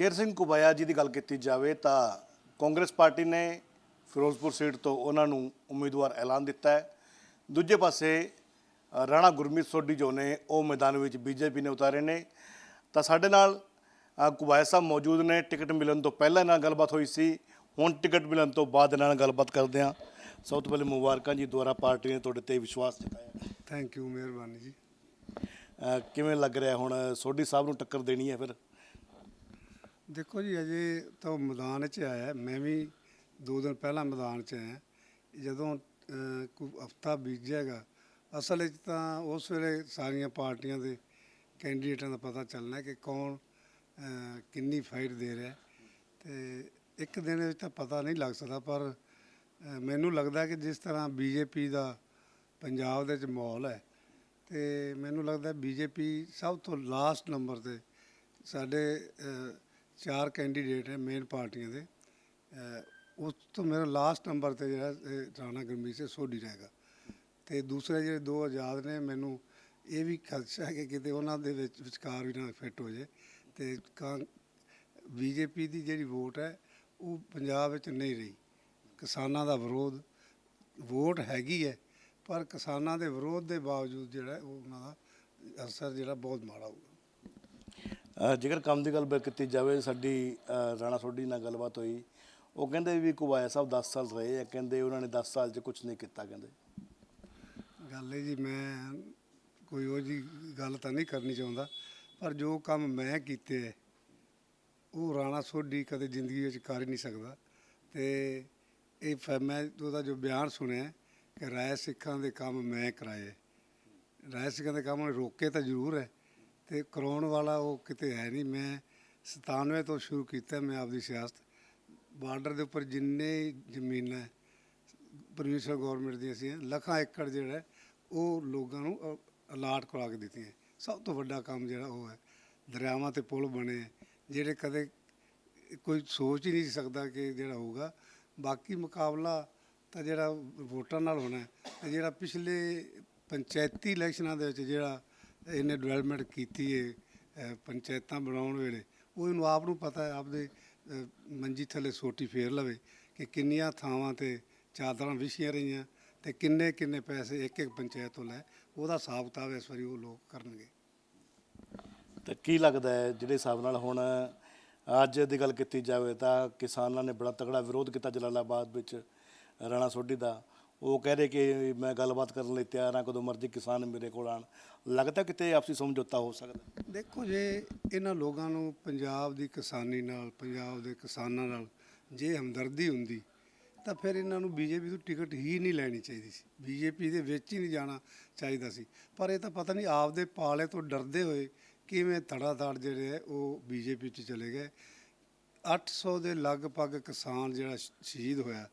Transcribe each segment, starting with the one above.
ਸ਼ੇਰ ਸਿੰਘ ਕੁਬਾਇਆ ਜੀ ਦੀ ਗੱਲ ਕੀਤੀ ਜਾਵੇ ਤਾਂ ਕਾਂਗਰਸ ਪਾਰਟੀ ਨੇ ਫਿਰੋਜ਼ਪੁਰ ਸੀਟ ਤੋਂ ਉਹਨਾਂ ਨੂੰ ਉਮੀਦਵਾਰ ਐਲਾਨ ਦਿੱਤਾ ਹੈ। ਦੂਜੇ ਪਾਸੇ ਰਾਣਾ ਗੁਰਮੀਤ ਸੋਢੀ ਜੋ ਨੇ ਉਹ ਮੈਦਾਨ ਵਿੱਚ ਬੀਜੇਪੀ ਨੇ ਉਤਾਰੇ ਨੇ। ਤਾਂ ਸਾਡੇ ਨਾਲ ਕੁਬਾਇਆ ਸਾਹਿਬ ਮੌਜੂਦ ਨੇ। ਟਿਕਟ ਮਿਲਣ ਤੋਂ ਪਹਿਲਾਂ ਨਾਲ ਗੱਲਬਾਤ ਹੋਈ ਸੀ। ਹੁਣ ਟਿਕਟ ਮਿਲਣ ਤੋਂ ਬਾਅਦ ਨਾਲ ਗੱਲਬਾਤ ਕਰਦੇ ਹਾਂ। ਸਭ ਤੋਂ ਪਹਿਲੇ ਮੁਬਾਰਕਾਂ ਜੀ ਦੁਆਰਾ ਪਾਰਟੀ ਨੇ ਤੁਹਾਡੇ ਤੇ ਵਿਸ਼ਵਾਸ ਜਤਾਇਆ। ਥੈਂਕ ਯੂ ਮਿਹਰਬਾਨੀ ਜੀ। ਕਿਵੇਂ ਲੱਗ ਰਿਹਾ ਹੁਣ? ਸੋਢੀ ਸਾਹਿਬ ਨੂੰ ਟੱਕਰ ਦੇਣੀ ਹੈ ਫਿਰ? ਦੇਖੋ ਜੀ ਅਜੇ ਤਾਂ ਉਹ ਮੈਦਾਨ 'ਚ ਆਇਆ ਮੈਂ ਵੀ ਦੋ ਦਿਨ ਪਹਿਲਾਂ ਮੈਦਾਨ 'ਚ ਆਇਆ ਜਦੋਂ ਅਹ, ਕੋਈ ਹਫਤਾ ਬੀਤ ਜਾਏਗਾ ਅਸਲ ਵਿੱਚ ਤਾਂ ਉਸ ਵੇਲੇ ਸਾਰੀਆਂ ਪਾਰਟੀਆਂ ਦੇ ਕੈਂਡੀਡੇਟਾਂ ਦਾ ਪਤਾ ਚੱਲਣਾ ਕਿ ਕੌਣ ਅਹ, ਕਿੰਨੀ ਫਾਈਟ ਦੇ ਰਿਹਾ ਹੈ। ਤੇ ਇੱਕ ਦਿਨ ਵਿੱਚ ਤਾਂ ਪਤਾ ਨਹੀਂ ਲੱਗ ਸਕਦਾ ਪਰ ਅਹ, ਮੈਨੂੰ ਲੱਗਦਾ ਕਿ ਜਿਸ ਤਰ੍ਹਾਂ ਬੀਜੇਪੀ ਦਾ ਪੰਜਾਬ ਦੇ ਵਿੱਚ ਮਾਹੌਲ ਹੈ ਤੇ ਮੈਨੂੰ ਲੱਗਦਾ ਬੀਜੇਪੀ ਸਭ ਤੋਂ ਲਾਸਟ ਨੰਬਰ ਤੇ ਸਾਡੇ ਅਹ, ਚਾਰ ਕੈਂਡੀਡੇਟ ਹੈ ਮੇਨ ਪਾਰਟੀਆਂ ਦੇ। ਉਸ ਤੋਂ ਮੇਰਾ ਲਾਸਟ ਨੰਬਰ ਤੇ ਜਿਹੜਾ ਰਾਣਾ ਗੁਰਮੀਤ ਸਿੰਘ ਸੋਢੀ ਰਹੇਗਾ ਤੇ ਦੂਸਰੇ ਜਿਹੜੇ ਦੋ ਆਜ਼ਾਦ ਨੇ, ਮੈਨੂੰ ਇਹ ਵੀ ਖਦਸ਼ਾ ਹੈ ਕਿ ਕਿਤੇ ਉਹਨਾਂ ਦੇ ਵਿੱਚ ਵਿਚਕਾਰ ਵੀ ਨਾ ਫਿੱਟ ਹੋ ਜੇ। ਤੇ ਬੀਜੇਪੀ ਦੀ ਜਿਹੜੀ ਵੋਟ ਹੈ, ਉਹ ਪੰਜਾਬ ਵਿੱਚ ਨਹੀਂ ਰਹੀ। ਕਿਸਾਨਾਂ ਦਾ ਵਿਰੋਧ ਵੋਟ ਹੈਗੀ ਹੈ, ਪਰ ਕਿਸਾਨਾਂ ਦੇ ਵਿਰੋਧ ਦੇ ਬਾਵਜੂਦ ਜਿਹੜਾ ਉਹ ਉਹਨਾਂ ਦਾ ਅਸਰ ਜਿਹੜਾ ਬਹੁਤ ਮਾੜਾ ਹੋਊਗਾ। ਜੇਕਰ ਕੰਮ ਦੀ ਗੱਲ ਕੀਤੀ ਜਾਵੇ, ਸਾਡੀ ਰਾਣਾ ਸੋਢੀ ਨਾਲ ਗੱਲਬਾਤ ਹੋਈ, ਉਹ ਕਹਿੰਦੇ ਵੀ ਕੁਬਾਇਆ ਸਾਹਿਬ 10 ਸਾਲ ਰਹੇ ਆ, ਕਹਿੰਦੇ ਉਹਨਾਂ ਨੇ 10 ਸਾਲ 'ਚ ਕੁਝ ਨਹੀਂ ਕੀਤਾ, ਕਹਿੰਦੇ। ਗੱਲ ਹੈ ਜੀ, ਮੈਂ ਕੋਈ ਉਹ ਜੀ ਗੱਲ ਤਾਂ ਨਹੀਂ ਕਰਨੀ ਚਾਹੁੰਦਾ, ਪਰ ਜੋ ਕੰਮ ਮੈਂ ਕੀਤੇ ਹੈ ਉਹ ਰਾਣਾ ਸੋਢੀ ਕਦੇ ਜ਼ਿੰਦਗੀ ਵਿੱਚ ਕਰ ਹੀ ਨਹੀਂ ਸਕਦਾ। ਤੇ ਇਹ ਫਿਰ ਮੈਂ ਉਹਦਾ ਜੋ ਬਿਆਨ ਸੁਣਿਆ, ਕਿ ਰਾਏ ਸਿੱਖਾਂ ਦੇ ਕੰਮ ਮੈਂ ਕਰਾਏ। ਰਾਏ ਸਿੱਖਾਂ ਦੇ ਕੰਮ ਉਹਨੇ ਰੋਕੇ ਤਾਂ ਜ਼ਰੂਰ ਹੈ ਤੇ ਕਰਾਉਣ ਵਾਲਾ ਉਹ ਕਿਤੇ ਹੈ ਨਹੀਂ। ਮੈਂ 97 ਤੋਂ ਸ਼ੁਰੂ ਕੀਤਾ ਮੈਂ ਆਪਦੀ ਸਿਆਸਤ। ਬਾਰਡਰ ਦੇ ਉੱਪਰ ਜਿੰਨੇ ਜ਼ਮੀਨਾਂ ਪ੍ਰੋਵਿੰਸ਼ਲ ਗਵਰਨਮੈਂਟ ਦੀਆਂ ਸੀ, ਲੱਖਾਂ ਏਕੜ ਜਿਹੜਾ ਉਹ ਲੋਕਾਂ ਨੂੰ ਅਲਾਟ ਕਰਾ ਕੇ ਦਿੱਤੀਆਂ ਸਭ ਤੋਂ ਵੱਡਾ ਕੰਮ ਜਿਹੜਾ ਉਹ ਹੈ, ਦਰਿਆਵਾਂ ਤੇ ਪੁਲ ਬਣੇ ਜਿਹੜੇ ਕਦੇ ਕੋਈ ਸੋਚ ਹੀ ਨਹੀਂ ਸਕਦਾ ਕਿ ਜਿਹੜਾ ਹੋਊਗਾ। ਬਾਕੀ ਮੁਕਾਬਲਾ ਤਾਂ ਜਿਹੜਾ ਵੋਟਾਂ ਨਾਲ ਹੋਣਾ ਹੈ, ਤੇ ਜਿਹੜਾ ਪਿਛਲੇ ਪੰਚਾਇਤੀ ਇਲੈਕਸ਼ਨਾਂ ਦੇ ਵਿੱਚ ਜਿਹੜਾ ਇਹਨੇ ਡਿਵੈਲਪਮੈਂਟ ਕੀਤੀ ਹੈ ਪੰਚਾਇਤਾਂ ਬਣਾਉਣ ਵੇਲੇ। ਉਹ ਇਹਨੂੰ ਆਪ ਨੂੰ ਪਤਾ ਹੈ, ਆਪਦੇ ਮੰਜੀ ਥੱਲੇ ਸੋਟੀ ਫੇਰ ਲਵੇ ਕਿ ਕਿੰਨੀਆਂ ਥਾਵਾਂ ਤੇ ਚਾਦਰਾਂ ਵਿਛੀਆਂ ਰਹੀਆਂ ਤੇ ਕਿੰਨੇ ਕਿੰਨੇ ਪੈਸੇ ਇੱਕ ਇੱਕ ਪੰਚਾਇਤ ਤੋਂ ਲੈ, ਉਹਦਾ ਹਿਸਾਬ ਕਿਤਾਬ ਇਸ ਵਾਰੀ ਉਹ ਲੋਕ ਕਰਨਗੇ। ਤਾਂ ਕੀ ਲੱਗਦਾ ਹੈ, ਜਿਹੜੇ ਹਿਸਾਬ ਨਾਲ ਹੁਣ ਅੱਜ ਦੀ ਗੱਲ ਕੀਤੀ ਜਾਵੇ ਤਾਂ ਕਿਸਾਨਾਂ ਨੇ ਬੜਾ ਤਗੜਾ ਵਿਰੋਧ ਕੀਤਾ ਜਲਾਲਾਬਾਦ ਵਿੱਚ ਰਾਣਾ ਸੋਢੀ ਦਾ। ਉਹ ਕਹਿ ਰਹੇ ਕਿ ਮੈਂ ਗੱਲਬਾਤ ਕਰਨ ਲਈ ਤਿਆਰ ਹਾਂ, ਕਦੋਂ ਮਰਜ਼ੀ ਕਿਸਾਨ ਮੇਰੇ ਕੋਲ ਆਣ ਲੱਗਦਾ ਕਿਤੇ ਆਪਸੀ ਸਮਝੌਤਾ ਹੋ ਸਕਦਾ। ਦੇਖੋ ਜੇ ਇਹਨਾਂ ਲੋਕਾਂ ਨੂੰ ਪੰਜਾਬ ਦੀ ਕਿਸਾਨੀ ਨਾਲ, ਪੰਜਾਬ ਦੇ ਕਿਸਾਨਾਂ ਨਾਲ ਜੇ ਹਮਦਰਦੀ ਹੁੰਦੀ, ਤਾਂ ਫਿਰ ਇਹਨਾਂ ਨੂੰ ਬੀਜੇਪੀ ਤੋਂ ਟਿਕਟ ਹੀ ਨਹੀਂ ਲੈਣੀ ਚਾਹੀਦੀ ਸੀ। ਬੀਜੇਪੀ ਦੇ ਵਿੱਚ ਹੀ ਨਹੀਂ ਜਾਣਾ ਚਾਹੀਦਾ ਸੀ। ਪਰ ਇਹ ਤਾਂ ਪਤਾ ਨਹੀਂ ਆਪਦੇ ਪਾਲੇ ਤੋਂ ਡਰਦੇ ਹੋਏ ਕਿਵੇਂ ਧੜਾ-ਧੜ ਜਿਹੜੇ ਹੈ ਉਹ ਬੀਜੇਪੀ 'ਚ ਚਲੇ ਗਏ। 800 ਦੇ ਲਗਭਗ ਕਿਸਾਨ ਜਿਹੜਾ ਸ਼ਹੀਦ ਹੋਇਆ,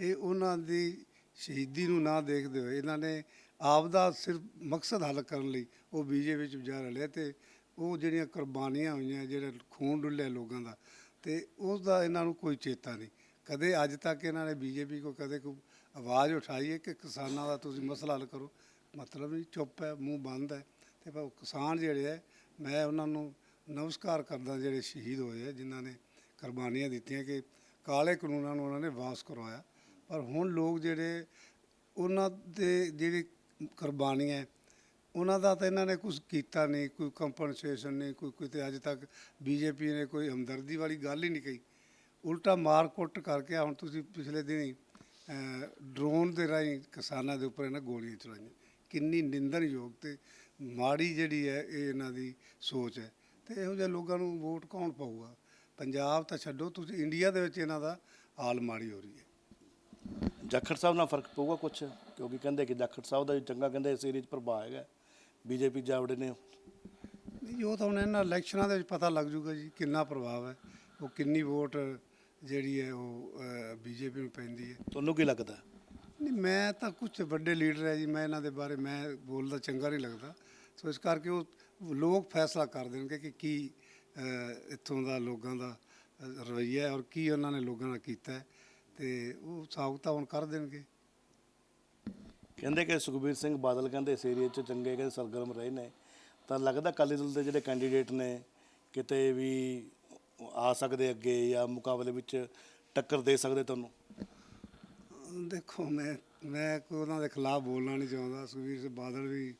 ਇਹ ਉਹਨਾਂ ਦੀ ਸ਼ਹੀਦੀ ਨੂੰ ਨਾ ਦੇਖਦੇ ਹੋਏ ਇਹਨਾਂ ਨੇ ਆਪ ਦਾ ਸਿਰਫ ਮਕਸਦ ਹੱਲ ਕਰਨ ਲਈ ਉਹ ਬੀਜੇਪੀ ਵਿੱਚ ਜਾ ਰਲਿਆ ਤੇ ਉਹ ਜਿਹੜੀਆਂ ਕੁਰਬਾਨੀਆਂ ਹੋਈਆਂ, ਜਿਹੜਾ ਖੂਨ ਡੁੱਲਿਆ ਲੋਕਾਂ ਦਾ ਤੇ ਉਸ ਦਾ ਇਹਨਾਂ ਨੂੰ ਕੋਈ ਚੇਤਾ ਨਹੀਂ। ਕਦੇ ਅੱਜ ਤੱਕ ਇਹਨਾਂ ਨੇ ਬੀਜੇਪੀ ਕੋ ਕਦੇ ਕੋਈ ਆਵਾਜ਼ ਉਠਾਈ ਹੈ ਕਿ ਕਿਸਾਨਾਂ ਦਾ ਤੁਸੀਂ ਮਸਲਾ ਹੱਲ ਕਰੋ? ਮਤਲਬ ਨਹੀਂ ਚੁੱਪ ਹੈ, ਮੂੰਹ ਬੰਦ ਹੈ ਤੇ ਪਰ ਕਿਸਾਨ ਜਿਹੜੇ ਹੈ, ਮੈਂ ਉਹਨਾਂ ਨੂੰ ਨਮਸਕਾਰ ਕਰਦਾ ਜਿਹੜੇ ਸ਼ਹੀਦ ਹੋਏ ਆ ਜਿਨ੍ਹਾਂ ਨੇ ਕੁਰਬਾਨੀਆਂ ਦਿੱਤੀਆਂ ਕਿ ਕਾਲੇ ਕਾਨੂੰਨਾਂ ਨੂੰ ਉਹਨਾਂ ਨੇ ਵਾਪਸ ਕਰਵਾਇਆ। ਪਰ ਹੁਣ ਲੋਕ ਜਿਹੜੇ ਉਹਨਾਂ ਦੇ ਜਿਹੜੀ ਕੁਰਬਾਨੀਆਂ ਉਹਨਾਂ ਦਾ ਤਾਂ ਇਹਨਾਂ ਨੇ ਕੁਝ ਕੀਤਾ ਨਹੀਂ, ਕੋਈ ਕੰਪਨਸੇਸ਼ਨ ਨਹੀਂ, ਕੋਈ ਕਿਤੇ ਅੱਜ ਤੱਕ ਬੀਜੇਪੀ ਨੇ ਕੋਈ ਹਮਦਰਦੀ ਵਾਲੀ ਗੱਲ ਹੀ ਨਹੀਂ ਕਹੀ। ਉਲਟਾ ਮਾਰ ਕੁੱਟ ਕਰਕੇ ਹੁਣ ਤੁਸੀਂ ਪਿਛਲੇ ਦਿਨੀ ਡਰੋਨ ਦੇ ਰਾਹੀਂ ਕਿਸਾਨਾਂ ਦੇ ਉੱਪਰ ਇਹਨਾਂ ਗੋਲੀਆਂ ਚਲਾਈਆਂ। ਕਿੰਨੀ ਨਿੰਦਣਯੋਗ ਤੇ ਮਾੜੀ ਜਿਹੜੀ ਹੈ ਇਹ ਇਹਨਾਂ ਦੀ ਸੋਚ ਹੈ। ਤੇ ਇਹੋ ਜਿਹੇ ਲੋਕਾਂ ਨੂੰ ਵੋਟ ਕੌਣ ਪਾਊਗਾ? ਪੰਜਾਬ ਤਾਂ ਛੱਡੋ, ਤੁਸੀਂ ਇੰਡੀਆ ਦੇ ਵਿੱਚ ਇਹਨਾਂ ਦਾ ਹਾਲ ਮਾੜੀ ਹੋ ਰਹੀ ਹੈ। ਜਾਖੜ ਸਾਹਿਬ ਨਾਲ ਫ਼ਰਕ ਪਊਗਾ ਕੁਝ ਕਿਉਂਕਿ ਕਹਿੰਦੇ ਕਿ ਜਾਖੜ ਸਾਹਿਬ ਦਾ ਵੀ ਚੰਗਾ ਕਹਿੰਦੇ ਇਸ ਏਰੀਏ 'ਚ ਪ੍ਰਭਾਵ ਹੈਗਾ। ਬੀਜੇਪੀ ਜਾਵੜੇ ਨੇ ਨਹੀਂ ਉਹ ਤਾਂ ਹੁਣ ਇਹਨਾਂ ਇਲੈਕਸ਼ਨਾਂ ਦੇ ਵਿੱਚ ਪਤਾ ਲੱਗ ਜੂਗਾ ਜੀ ਕਿੰਨਾ ਪ੍ਰਭਾਵ ਹੈ। ਉਹ ਕਿੰਨੀ ਵੋਟ ਜਿਹੜੀ ਹੈ ਉਹ ਬੀਜੇਪੀ ਨੂੰ ਪੈਂਦੀ ਹੈ। ਤੁਹਾਨੂੰ ਕੀ ਲੱਗਦਾ? ਨਹੀਂ ਮੈਂ ਤਾਂ ਕੁਝ ਵੱਡੇ ਲੀਡਰ ਹੈ ਜੀ ਮੈਂ ਇਹਨਾਂ ਦੇ ਬਾਰੇ ਮੈਂ ਬੋਲਦਾ ਚੰਗਾ ਨਹੀਂ ਲੱਗਦਾ। ਸੋ ਇਸ ਕਰਕੇ ਉਹ ਲੋਕ ਫੈਸਲਾ ਕਰ ਦੇਣਗੇ ਕਿ ਕੀ ਇੱਥੋਂ ਦਾ ਲੋਕਾਂ ਦਾ ਰਵੱਈਆ ਔਰ ਕੀ ਉਹਨਾਂ ਨੇ ਲੋਕਾਂ ਨਾਲ ਕੀਤਾ ਹੈ। ਤੇ ਉਹ ਹਿਸਾਬ ਕਿਤਾਬ ਹੁਣ ਕਰ ਦੇਣਗੇ। ਕਹਿੰਦੇ ਕਿ ਸੁਖਬੀਰ ਸਿੰਘ ਬਾਦਲ ਕਹਿੰਦੇ ਇਸ ਏਰੀਏ 'ਚ ਚੰਗੇ ਕਹਿੰਦੇ ਸਰਗਰਮ ਰਹੇ ਨੇ। ਤਾਂ ਲੱਗਦਾ ਅਕਾਲੀ ਦਲ ਦੇ ਜਿਹੜੇ ਕੈਂਡੀਡੇਟ ਨੇ ਕਿਤੇ ਵੀ ਆ ਸਕਦੇ ਅੱਗੇ ਜਾਂ ਮੁਕਾਬਲੇ ਵਿੱਚ ਟੱਕਰ ਦੇ ਸਕਦੇ ਤੁਹਾਨੂੰ? ਦੇਖੋ ਮੈਂ ਮੈਂ ਕੋਈ ਉਹਨਾਂ ਦੇ ਖਿਲਾਫ ਬੋਲਣਾ ਨਹੀਂ ਚਾਹੁੰਦਾ। ਸੁਖਬੀਰ ਸਿੰਘ ਬਾਦਲ ਵੀ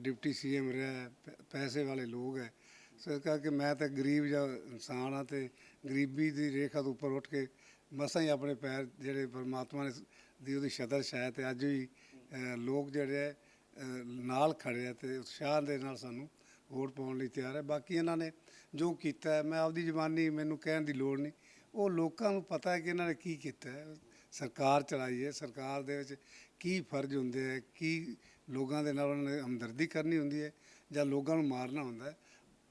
ਡਿਪਟੀ ਸੀਐਮ ਰਿਹਾ ਪੈਸੇ ਵਾਲੇ ਲੋਕ ਹੈ। ਸੋ ਇਸ ਕਰਕੇ ਮੈਂ ਤਾਂ ਗਰੀਬ ਜਿਹਾ ਇਨਸਾਨ ਆ ਤੇ ਗਰੀਬੀ ਦੀ ਰੇਖਾ ਤੋਂ ਉੱਪਰ ਉੱਠ ਕੇ ਮਸਾਂ ਹੀ ਆਪਣੇ ਪੈਰ ਜਿਹੜੇ ਪਰਮਾਤਮਾ ਨੇ ਦੀ ਉਹਦੀ ਸ਼ਦਰ ਛਾਇਆ ਤੇ ਅੱਜ ਵੀ ਅਹ, ਲੋਕ ਜਿਹੜੇ ਹੈ, ਅਹ, ਨਾਲ ਖੜੇ ਆ ਤੇ ਉਤਸ਼ਾਹ ਦੇ ਨਾਲ ਸਾਨੂੰ ਵੋਟ ਪਾਉਣ ਲਈ ਤਿਆਰ ਹੈ ਬਾਕੀ ਇਹਨਾਂ ਨੇ ਜੋ ਕੀਤਾ ਹੈ, ਮੈਂ ਆਪਦੀ ਜ਼ਬਾਨੀ ਮੈਨੂੰ ਕਹਿਣ ਦੀ ਲੋੜ ਨਹੀਂ। ਉਹ ਲੋਕਾਂ ਨੂੰ ਪਤਾ ਹੈ ਕਿ ਇਹਨਾਂ ਨੇ ਕੀ ਕੀਤਾ ਹੈ। ਸਰਕਾਰ ਚਲਾਈ ਹੈ ਸਰਕਾਰ ਦੇ ਵਿੱਚ ਕੀ ਫਰਜ਼ ਹੁੰਦੇ ਹੈ ਕੀ ਲੋਕਾਂ ਦੇ ਨਾਲ ਉਹਨਾਂ ਨੇ ਹਮਦਰਦੀ ਕਰਨੀ ਹੁੰਦੀ ਹੈ ਜਾਂ ਲੋਕਾਂ ਨੂੰ ਮਾਰਨਾ ਹੁੰਦਾ ਹੈ।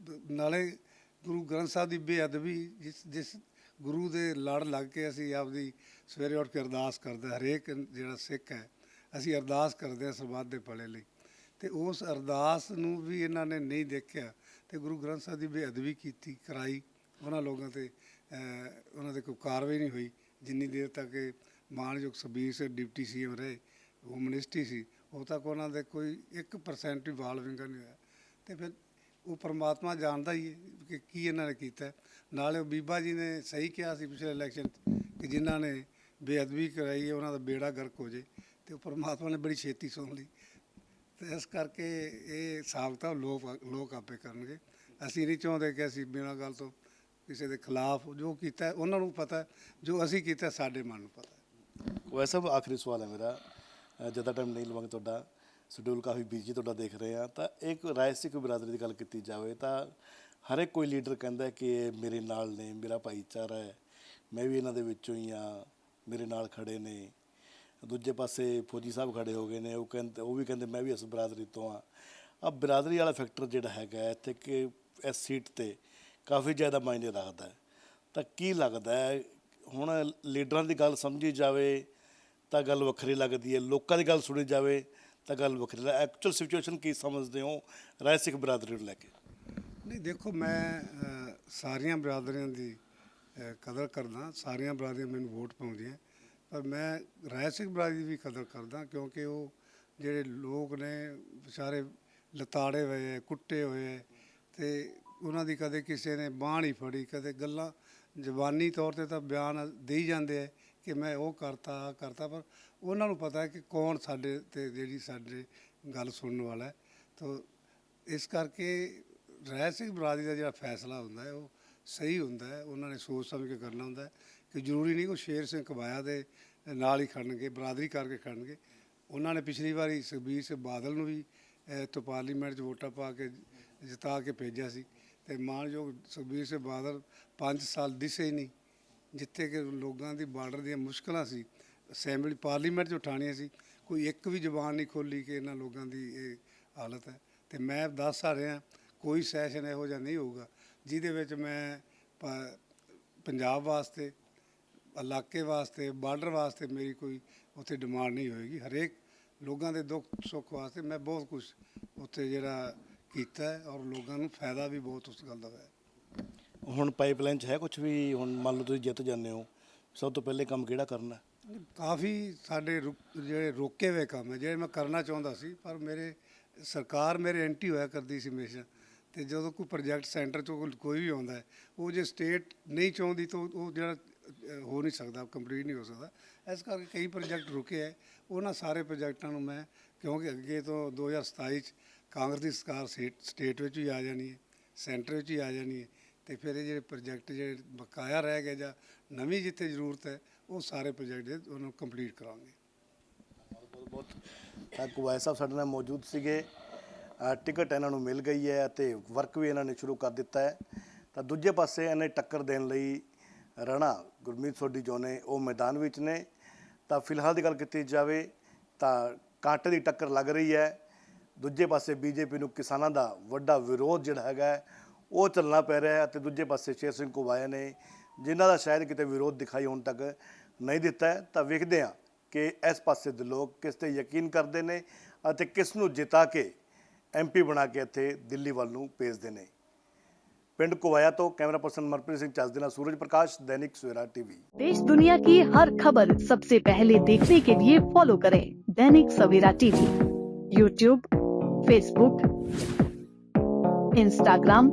ਬ- ਨਾਲੇ ਗੁਰੂ ਗ੍ਰੰਥ ਸਾਹਿਬ ਦੀ ਬੇਅਦਬੀ ਜਿਸ ਜਿਸ ਗੁਰੂ ਦੇ ਲੜ ਲੱਗ ਕੇ ਅਸੀਂ ਆਪਦੀ ਸਵੇਰੇ ਉੱਠ ਕੇ ਅਰਦਾਸ ਕਰਦੇ ਹਾਂ। ਹਰੇਕ ਜਿਹੜਾ ਸਿੱਖ ਹੈ, ਅਸੀਂ ਅਰਦਾਸ ਕਰਦੇ ਹਾਂ ਸਰਬੱਤ ਦੇ ਭਲੇ ਲਈ। ਤੇ ਉਸ ਅਰਦਾਸ ਨੂੰ ਵੀ ਇਹਨਾਂ ਨੇ ਨਹੀਂ ਦੇਖਿਆ ਤੇ ਗੁਰੂ ਗ੍ਰੰਥ ਸਾਹਿਬ ਦੀ ਬੇਅਦਬੀ ਕੀਤੀ, ਕਰਾਈ। ਉਹਨਾਂ ਲੋਕਾਂ ਤੇ ਉਹਨਾਂ ਦੇ ਕੋਈ ਕਾਰਵਾਈ ਨਹੀਂ ਹੋਈ। ਜਿੰਨੀ ਦੇਰ ਤੱਕ ਇਹ ਮਾਨਯੋਗ ਸਬੀਰ ਸਿੰਘ ਡਿਪਟੀ ਸੀਐਮ ਰਹੇ ਉਹ ਮਿਨਿਸਟਰੀ ਸੀ ਉਹ ਤੱਕ ਉਹਨਾਂ ਦੇ ਕੋਈ 1% ਵੀ ਵਾਲਵਿੰਗ ਨਹੀਂ ਹੋਇਆ। ਤੇ ਫਿਰ ਉਹ ਪਰਮਾਤਮਾ ਜਾਣਦਾ ਹੀ ਹੈ ਕਿ ਕੀ ਇਹਨਾਂ ਨੇ ਕੀਤਾ। ਨਾਲੇ ਉਹ ਬੀਬਾ ਜੀ ਨੇ ਸਹੀ ਕਿਹਾ ਸੀ ਪਿਛਲੇ ਇਲੈਕਸ਼ਨ 'ਚ ਕਿ ਜਿਨ੍ਹਾਂ ਨੇ ਬੇਅਦਬੀ ਕਰਾਈ ਹੈ ਉਹਨਾਂ ਦਾ ਬੇੜਾ ਗਰਕ ਹੋ ਜੇ ਤੇ ਉਹ ਪਰਮਾਤਮਾ ਨੇ ਬੜੀ ਛੇਤੀ ਸੁਣ ਲਈ। ਤੇ ਇਸ ਕਰਕੇ ਇਹ ਸਾਬਤਾ ਲੋਕ ਲੋਕ ਆਪੇ ਕਰਨਗੇ। ਅਸੀਂ ਨਹੀਂ ਚਾਹੁੰਦੇ ਕਿ ਅਸੀਂ ਬਿਨਾਂ ਗੱਲ ਤੋਂ ਕਿਸੇ ਦੇ ਖਿਲਾਫ ਜੋ ਕੀਤਾ ਉਹਨਾਂ ਨੂੰ ਪਤਾ ਜੋ ਅਸੀਂ ਕੀਤਾ ਸਾਡੇ ਮਨ ਨੂੰ ਪਤਾ। ਵੈਸੇ ਆਖਰੀ ਸਵਾਲ ਹੈ ਮੇਰਾ। ਅ, ਜ਼ਿਆਦਾ ਟਾਈਮ ਨਹੀਂ ਲਵਾਂਗੇ ਤੁਹਾਡਾ। ਸ਼ਡਿਊਲ ਕਾਫੀ ਬਿਜ਼ੀ ਤੁਹਾਡਾ ਦੇਖ ਰਹੇ ਆ ਤਾਂ ਇੱਕ ਰਾਏ ਸਿੱਖ ਬਰਾਦਰੀ ਦੀ ਗੱਲ ਕੀਤੀ ਜਾਵੇ ਤਾਂ ਹਰ ਇੱਕ ਕੋਈ ਲੀਡਰ ਕਹਿੰਦਾ ਕਿ ਇਹ ਮੇਰੇ ਨਾਲ ਨੇ, ਮੇਰਾ ਭਾਈਚਾਰਾ ਹੈ, ਮੈਂ ਵੀ ਇਹਨਾਂ ਦੇ ਵਿੱਚੋਂ ਹੀ ਆ ਮੇਰੇ ਨਾਲ ਖੜੇ ਨੇ। ਦੂਜੇ ਪਾਸੇ ਫੌਜੀ ਸਾਹਿਬ ਖੜੇ ਹੋ ਗਏ ਨੇ, ਉਹ ਕਹਿੰਦੇ, ਉਹ ਵੀ ਕਹਿੰਦੇ, ਮੈਂ ਵੀ ਇਸ ਬਰਾਦਰੀ ਤੋਂ ਆ ਆ ਬਰਾਦਰੀ ਵਾਲਾ ਫੈਕਟਰ ਜਿਹੜਾ ਹੈਗਾ ਇੱਥੇ ਕਿ ਇਸ ਸੀਟ ਤੇ ਕਾਫੀ ਜ਼ਿਆਦਾ ਮਾਇਨੇ ਰੱਖਦਾ ਹੈ। ਤਾਂ ਕੀ ਲੱਗਦਾ ਹੈ, ਹੁਣ ਲੀਡਰਾਂ ਦੀ ਗੱਲ ਸਮਝੀ ਜਾਵੇ ਤਾਂ ਗੱਲ ਵੱਖਰੀ ਲੱਗਦੀ ਹੈ, ਲੋਕਾਂ ਦੀ ਗੱਲ ਸੁਣੀ ਜਾਵੇ ਤਾਂ ਗੱਲ ਵੱਖਰੀ ਲੱਗ ਐਕਚੁਅਲ ਸਿਚੁਏਸ਼ਨ ਕੀ ਸਮਝਦੇ ਹੋ? ਰਾਏ ਸਿੱਖ ਬਰਾਦਰੀ ਨੂੰ ਲੈ ਕੇ। ਨਹੀਂ ਦੇਖੋ ਮੈਂ ਅ, ਸਾਰੀਆਂ ਬਰਾਦਰੀਆਂ ਦੀ ਅ, ਕਦਰ ਕਰਦਾ। ਸਾਰੀਆਂ ਬਰਾਦਰੀਆਂ ਮੈਨੂੰ ਵੋਟ ਪਾਉਂਦੀਆਂ। ਪਰ ਮੈਂ ਰਾਏ ਸਿੰਘ ਬਰਾਦਰੀ ਦੀ ਵੀ ਕਦਰ ਕਰਦਾ ਕਿਉਂਕਿ ਉਹ ਜਿਹੜੇ ਲੋਕ ਨੇ ਵਿਚਾਰੇ ਲਤਾੜੇ ਹੋਏ ਹੈ ਕੁੱਟੇ ਹੋਏ ਹੈ ਤੇ ਉਹਨਾਂ ਦੀ ਕਦੇ ਕਿਸੇ ਨੇ ਬਾਂਹ ਨਹੀਂ ਫੜੀ ਕਦੇ ਗੱਲਾਂ ਜ਼ਬਾਨੀ ਤੌਰ ਤੇ ਤਾਂ ਬਿਆਨ ਦੇਈ ਜਾਂਦੇ ਹੈ। ਕਿ ਮੈਂ ਉਹ ਕਰਤਾ ਆਹ ਕਰਤਾ ਪਰ ਉਹਨਾਂ ਨੂੰ ਪਤਾ ਹੈ ਕਿ ਕੌਣ ਸਾਡੇ ਤੇ ਜਿਹੜੀ ਸਾਡੇ ਗੱਲ ਸੁਣਨ ਵਾਲਾ ਹੈ। ਤਾਂ ਇਸ ਕਰਕੇ ਰਹਿ ਸਿੰਘ ਬਰਾਦਰੀ ਦਾ ਜਿਹੜਾ ਫੈਸਲਾ ਹੁੰਦਾ ਹੈ ਉਹ ਸਹੀ ਹੁੰਦਾ ਹੈ। ਉਹਨਾਂ ਨੇ ਸੋਚ ਸਮਝ ਕੇ ਕਰਨਾ ਹੁੰਦਾ ਹੈ ਕਿ ਜ਼ਰੂਰੀ ਨਹੀਂ ਕਿ ਉਹ ਸ਼ੇਰ ਸਿੰਘ ਕਬਾਇਆ ਦੇ ਨਾਲ ਹੀ ਖੜਨਗੇ ਬਰਾਦਰੀ ਕਰਕੇ ਖੜਨਗੇ। ਉਹਨਾਂ ਨੇ ਪਿਛਲੀ ਵਾਰੀ ਸੁਖਬੀਰ ਸਿੰਘ ਬਾਦਲ ਨੂੰ ਵੀ ਅਹ, ਤੋਂ ਪਾਰਲੀਮੈਂਟ 'ਚ ਵੋਟਾਂ ਪਾ ਕੇ ਜਿਤਾ ਕੇ ਭੇਜਿਆ ਸੀ। ਤੇ ਮਾਨਯੋਗ ਸੁਖਬੀਰ ਸਿੰਘ ਬਾਦਲ 5 ਸਾਲ ਦਿਸੇ ਹੀ ਨਹੀਂ। ਜਿੱਥੇ ਕਿ ਲੋਕਾਂ ਦੀ ਬਾਰਡਰ ਦੀਆਂ ਮੁਸ਼ਕਲਾਂ ਸੀ, ਅਸੈਂਬਲੀ ਪਾਰਲੀਮੈਂਟ 'ਚ ਉਠਾਣੀਆਂ ਸੀ, ਕੋਈ ਇੱਕ ਵੀ ਜ਼ੁਬਾਨ ਨਹੀਂ ਖੋਲੀ ਕਿ ਇਹਨਾਂ ਲੋਕਾਂ ਦੀ ਇਹ ਹਾਲਤ ਹੈ। ਤੇ ਮੈਂ ਦੱਸ ਆ ਰਿਹਾ, ਕੋਈ ਸੈਸ਼ਨ ਇਹੋ ਜਿਹਾ ਨਹੀਂ ਹੋਊਗਾ, ਜਿਹਦੇ ਵਿੱਚ ਮੈਂ ਪੰਜਾਬ ਵਾਸਤੇ, ਇਲਾਕੇ ਵਾਸਤੇ, ਬਾਰਡਰ ਵਾਸਤੇ ਮੇਰੀ ਕੋਈ ਉੱਥੇ ਡਿਮਾਂਡ ਨਹੀਂ ਹੋਏਗੀ। ਹਰੇਕ ਲੋਕਾਂ ਦੇ ਦੁੱਖ ਸੁੱਖ ਵਾਸਤੇ ਮੈਂ ਬਹੁਤ ਕੁਝ ਉੱਥੇ ਜਿਹੜਾ ਕੀਤਾ ਔਰ ਲੋਕਾਂ ਨੂੰ ਫਾਇਦਾ ਵੀ ਬਹੁਤ ਉਸ ਗੱਲ ਦਾ ਹੋਇਆ। ਹੁਣ ਪਾਈਪਲਾਈਨ 'ਚ ਹੈ ਕੁਝ ਵੀ? ਹੁਣ ਮੰਨ ਲਓ ਤੁਸੀਂ ਜਿੱਤ ਜਾਂਦੇ ਹੋ ਸਭ ਤੋਂ ਪਹਿਲੇ ਕੰਮ ਕਿਹੜਾ ਕਰਨਾ? ਕਾਫੀ ਸਾਡੇ ਰੁਕ- ਜਿਹੜੇ ਰੋਕੇ ਹੋਏ ਕੰਮ ਹੈ ਜਿਹੜੇ ਮੈਂ ਕਰਨਾ ਚਾਹੁੰਦਾ ਸੀ ਪਰ ਮੇਰੇ ਸਰਕਾਰ ਮੇਰੇ ਐਂਟੀ ਹੋਇਆ ਕਰਦੀ ਸੀ ਹਮੇਸ਼ਾ ਤੇ ਜਦੋਂ ਕੋਈ ਪ੍ਰੋਜੈਕਟ ਸੈਂਟਰ ਚੋਂ ਕੋਈ- ਕੋਈ ਵੀ ਆਉਂਦਾ ਹੈ ਉਹ ਜੇ ਸਟੇਟ ਨਹੀਂ ਚਾਹੁੰਦੀ ਤਾਂ ਉਹ ਜਿਹੜਾ ਅ, ਹੋ ਨਹੀਂ ਸਕਦਾ ਕੰਪਲੀਟ ਨਹੀਂ ਹੋ ਸਕਦਾ। ਇਸ ਕਰਕੇ ਕਈ ਪ੍ਰੋਜੈਕਟ ਰੁਕੇ ਹੈ ਉਹਨਾਂ ਸਾਰੇ ਪ੍ਰੋਜੈਕਟਾਂ ਨੂੰ ਮੈਂ ਕਿਉਂਕਿ ਅੱਗੇ ਤੋਂ 2027 ਚ ਕਾਂਗਰਸ ਦੀ ਸਰਕਾਰ ਸਟੇਟ ਸਟੇਟ ਵਿੱਚ ਵੀ ਆ ਜਾਣੀ ਹੈ ਸੈਂਟਰ ਵਿੱਚ ਵੀ ਆ ਜਾਣੀ ਹੈ ਤੇ ਫਿਰ ਇਹ ਜਿਹੜੇ ਪ੍ਰੋਜੈਕਟ ਜਿਹੜੇ ਬਕਾਇਆ ਰਹਿ ਗਏ ਜਾਂ ਨਵੀਂ ਜਿੱਥੇ ਜ਼ਰੂਰਤ ਹੈ, ਉਹ ਸਾਰੇ ਪ੍ਰੋਜੈਕਟ ਉਹਨੂੰ ਕੰਪਲੀਟ ਕਰਾਂਗੇ। ਬਹੁਤ ਬਹੁਤ ਤਾਂ ਕੁਵਾਇ ਸਾਹਿਬ ਸਾਡੇ ਨਾਲ ਮੌਜੂਦ ਸੀਗੇ। ਟਿਕਟ ਇਹਨਾਂ ਨੂੰ ਮਿਲ ਗਈ ਹੈ ਅਤੇ ਵਰਕ ਵੀ ਇਹਨਾਂ ਨੇ ਸ਼ੁਰੂ ਕਰ ਦਿੱਤਾ ਹੈ। ਤਾਂ ਦੂਜੇ ਪਾਸੇ ਇਹਨੇ ਟੱਕਰ ਦੇਣ ਲਈ ਰਾਣਾ ਗੁਰਮੀਤ ਸੋਢੀ ਜੋ ਨੇ, ਉਹ ਮੈਦਾਨ ਵਿੱਚ ਨੇ। ਤਾਂ ਫਿਲਹਾਲ ਦੀ ਗੱਲ ਕੀਤੀ ਜਾਵੇ ਤਾਂ ਕਾਂਟੇ ਦੀ ਟੱਕਰ ਲੱਗ ਰਹੀ ਹੈ। ਦੂਜੇ ਪਾਸੇ ਬੀਜੇਪੀ ਨੂੰ ਕਿਸਾਨਾਂ ਦਾ ਵੱਡਾ ਵਿਰੋਧ ਜਿਹੜਾ ਹੈਗਾ ਉਹ ਚੱਲਣਾ ਪੈ ਰਿਹਾ ਹੈ ਅਤੇ ਦੂਜੇ ਪਾਸੇ ਸ਼ੇਰ ਸਿੰਘ ਕੁਵਾਇਆ ਨੇ ਜਿਨ੍ਹਾਂ ਦਾ ਸ਼ਾਇਦ ਕਿਤੇ ਵਿਰੋਧ ਦਿਖਾਈ ਹੁਣ ਤੱਕ ਨਹੀਂ ਦਿੱਤਾ ਹੈ ਤਾਂ ਵੇਖਦੇ ਹਾਂ ਕਿ ਇਸ ਪਾਸੇ ਦੇ ਲੋਕ ਕਿਸ ਤੇ ਯਕੀਨ ਕਰਦੇ ਨੇ ਅਤੇ ਕਿਸ ਨੂੰ ਜਿਤਾ ਕੇ ਐਮਪੀ ਬਣਾ ਕੇ ਇੱਥੇ ਦਿੱਲੀ ਵੱਲ ਨੂੰ ਭੇਜਦੇ ਨੇ ਪਿੰਡ ਕੁਵਾਇਆ ਤੋਂ ਕੈਮਰਾ ਪਰਸਨ ਮਰਪ੍ਰੀਤ ਸਿੰਘ ਚੱਜ ਦੇ ਨਾਲ ਸੂਰਜ ਪ੍ਰਕਾਸ਼ ਦੈਨਿਕ ਸਵੇਰਾ ਟੀਵੀ देश दुनिया की हर खबर सबसे पहले देखने के लिए फॉलो करें Dainik Savera TV YouTube Facebook Instagram